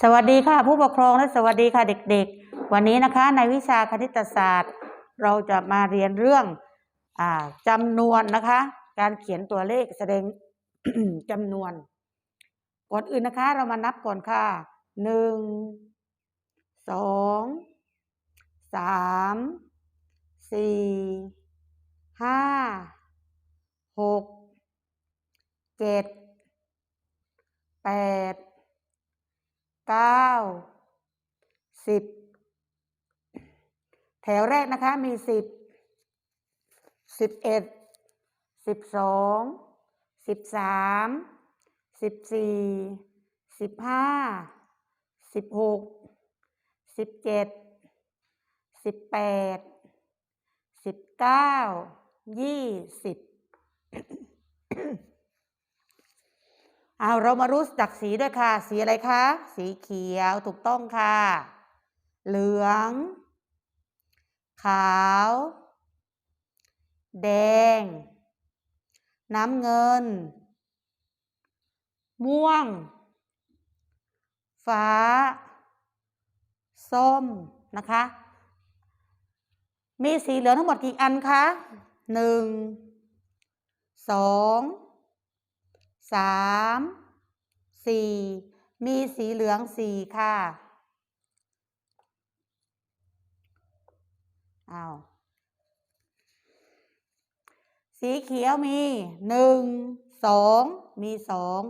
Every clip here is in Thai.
สวัสดีค่ะผู้ปกครองและสวัสดีค่ะเด็กๆ วันนี้นะคะในวิชาคณิตศาสตร์ เราจะมาเรียนเรื่องอ่าจำนวนนะคะ การเขียนตัวเลขแสดงจำนวน ก่อนอื่นนะคะ เรามานับก่อนค่ะหนึ่งสองสามสี่ห้าหกเจ็ดแปด เก้า สิบแถวแรกนะคะมีสิบสิบเอ็ดสิบสองสิบสามสิบสี่สิบห้าสิบหกสิบเจ็ดสิบแปดสิบเก้ายี่สิบเอาเรามารู้จักสีด้วยค่ะ สีอะไรคะ สีเขียวถูกต้องค่ะ เหลือง ขาว แดง น้ำเงิน ม่วง ฟ้า ส้มนะคะ มีสีเหลืองทั้งหมดกี่อันคะหนึ่งสองสามสี่มีสีเหลืองสี่ค่ะ อ้าวสีเขียวมีหนึ่งสองมีสอง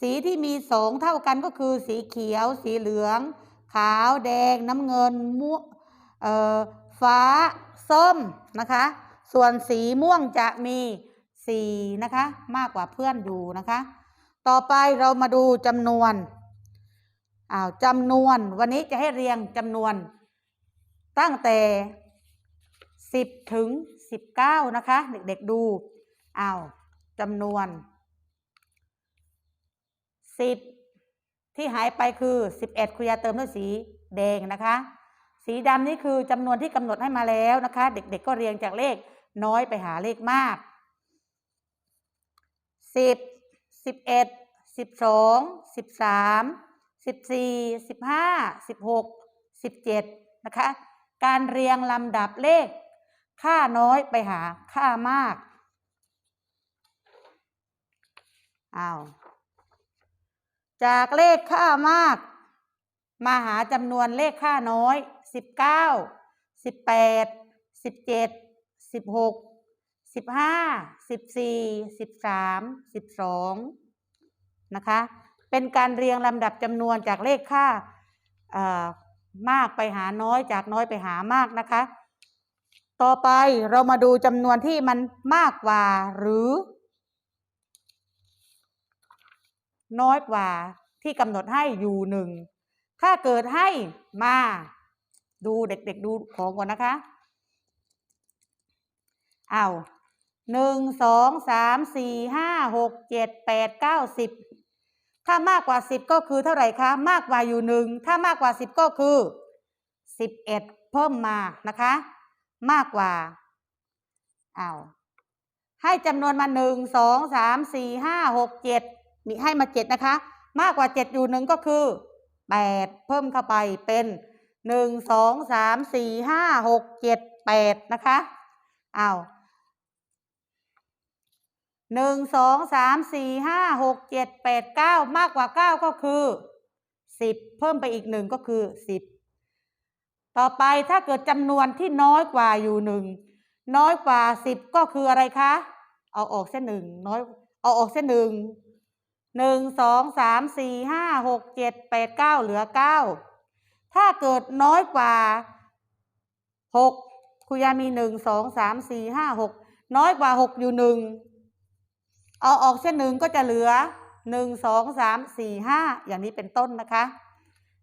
สีที่มีสองเท่ากันก็คือ สีเขียว สีเหลือง ขาวแดงน้ำเงินม่วงเออฟ้าส้มนะคะ ส่วนสีม่วงจะมีสี่นะคะ มากกว่าเพื่อนอยู่นะคะ ต่อไปเรามาดูจำนวนอ้าวจำนวน วันนี้จะให้เรียงจำนวน ตั้งแต่ สิบถึงสิบเก้านะคะ เด็กๆดูอ้าวจำนวนสิบที่หายไปคือสิบเอ็ดคุณยาเติมด้วยสีแดงนะคะ สีดำนี่คือจำนวนที่กำหนดให้มาแล้วนะคะ เด็กๆก็เรียงจากเลขน้อยไปหาเลขมากสิบสิบเอ็ดสิบสองสิบสามสิบสี่สิบห้าสิบหกสิบเจ็ดนะคะ การเรียงลำดับเลข ค่าน้อยไปหาค่ามากอ้าวจากเลขค่ามาก มาหาจำนวนเลขค่าน้อยสิบเก้าสิบแปดสิบเจ็ดสิบหกสิบห้าสิบสี่สิบสามสิบสองนะคะ เป็นการเรียงลำดับจำนวนจากเลขค่ามากไปหาน้อยจากน้อยไปหามากนะคะ ต่อไปเรามาดูจำนวนที่มันมากกว่าหรือ น้อยกว่าที่กำหนดให้อยู่หนึ่ง ถ้าเกิดให้มาดูเด็กๆดูของก่อนนะคะเอาหนึ่งสองสามสี่ห้าหกเจ็ดแปดเก้าสิบถ้ามากกว่าสิบก็คือเท่าไหร่คะ มากกว่าอยู่หนึ่งถ้ามากกว่าสิบก็คือสิบเอ็ดเพิ่มมานะคะ มากกว่าเอาวให้จำนวนมาหนึ่งสองสามสี่ห้าหกเจ็ดมีให้มาเจ็ดนะคะ มากกว่าเจ็ดอยู่หนึ่งก็คือแปดเพิ่มเข้าไปเป็นหนึ่งสองสามสี่ห้าหกเจ็ดแปดนะคะอ้าวหนึ่งสองสามสี่ห้าหกเจ็ดแปดเก้ามากกว่าเก้าก็คือสิบเพิ่มไปอีกหนึ่งก็คือสิบ ต่อไปถ้าเกิดจำนวนที่น้อยกว่าอยู่หนึ่งน้อยกว่าสิบก็คืออะไรคะ เอาออกเส้นหนึ่งน้อย เอาออกเส้นหนึ่งหนึ่งสองสามสี่ห้าหกเจ็ดแปดเก้าเหลือเก้าถ้าเกิดน้อยกว่าหกคุยามีหนึ่งสองสามสี่ห้าหกน้อยกว่าหกอยู่หนึ่งเอาออกเส้นหนึ่งก็จะเหลือหนึ่งสองสามสี่ห้าอย่างนี้เป็นต้นนะคะ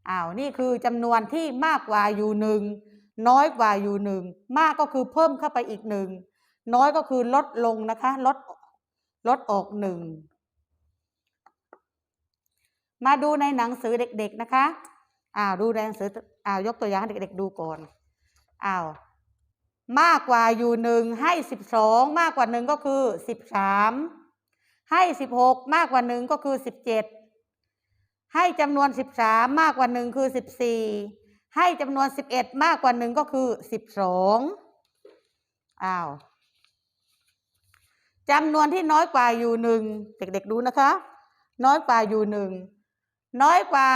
อ้าวนี่คือจำนวนที่มากกว่าอยู่หนึ่งน้อยกว่าอยู่หนึ่งมากก็คือเพิ่มเข้าไปอีกหนึ่งน้อยก็คือลดลงนะคะลดลดออกหนึ่งมาดูในหนังสือเด็ก ๆนะคะอ้าวดูในหนังสืออ้าวยกตัวอย่างให้เด็ก ๆ ดูก่อนอ้าวมากกว่าอยู่หนึ่งให้สิบสองมากกว่าหนึ่งก็คือสิบสามให้สิบหกมากกว่าหนึ่งก็คือสิบเจ็ด ให้จำนวนสิบสามมากกว่าหนึ่งคือสิบสี่ให้จำนวนสิบเอ็ดมากกว่าหนึ่งก็คือสิบสองอ้าวจำนวนที่น้อยกว่าอยู่หนึ่งเด็กๆดูนะคะ น้อยกว่าอยู่หนึ่งน้อยกว่า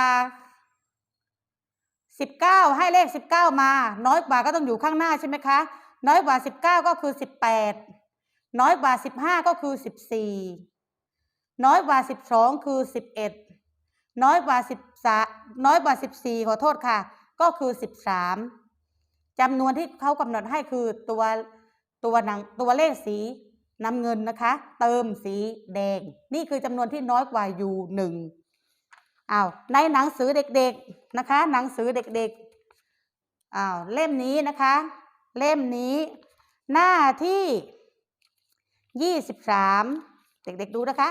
สิบเก้าให้เลขสิบเก้ามา น้อยกว่าก็ต้องอยู่ข้างหน้าใช่ไหมคะ น้อยกว่าสิบเก้าก็คือสิบแปดน้อยกว่าสิบห้าก็คือสิบสี่น้อยกว่าสิบสองคือสิบเอ็ด น้อยกว่าสิบสาน้อยกว่าสิบสี่ขอโทษค่ะ ก็คือสิบสามจำนวนที่เขากำหนดให้คือตัวตัวหนังตัวเลขสีน้ำเงินนะคะ เติมสีแดง นี่คือจำนวนที่น้อยกว่าอยู่หนึ่งอ้าวในหนังสือเด็กๆนะคะ หนังสือเด็กๆอ้าวเล่มนี้นะคะ เล่มนี้หน้าที่ยี่สิบสามเด็กๆดูนะคะ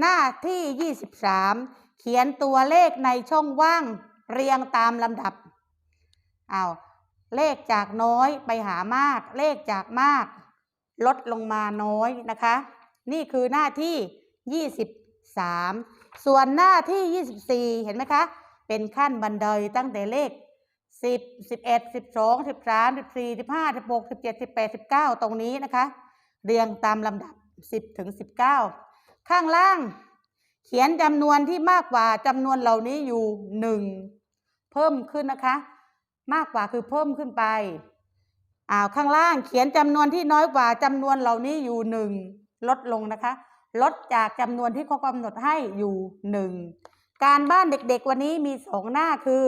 หน้าที่ยี่สิบสาม เขียนตัวเลขในช่องว่างเรียงตามลำดับอ้าวเลขจากน้อยไปหามาก เลขจากมาก ลดลงมาน้อยนะคะ นี่คือหน้าที่ 23 ส่วนหน้าที่ 24 เห็นไหมคะ เป็นขั้นบันไดตั้งแต่เลข 10 11 12 13 14 15 16 17 18 19 ตรงนี้นะคะ เรียงตามลำดับ 10 ถึง 19 ข้างล่าง เขียนจำนวนที่มากกว่าจำนวนเหล่านี้อยู่1เพิ่มขึ้นนะคะ มากกว่าคือเพิ่มขึ้นไปอ้าวข้างล่างเขียนจำนวนที่น้อยกว่าจำนวนเหล่านี้อยู่หนึ่งลดลงนะคะ ลดจากจำนวนที่เขากำหนดให้อยู่หนึ่งการบ้านเด็กๆวันนี้มีสองหน้าคือ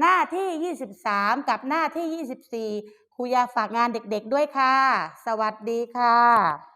หน้าที่ 23 กับหน้าที่ 24ครูยาฝากงานเด็กๆด้วยค่ะ สวัสดีค่ะ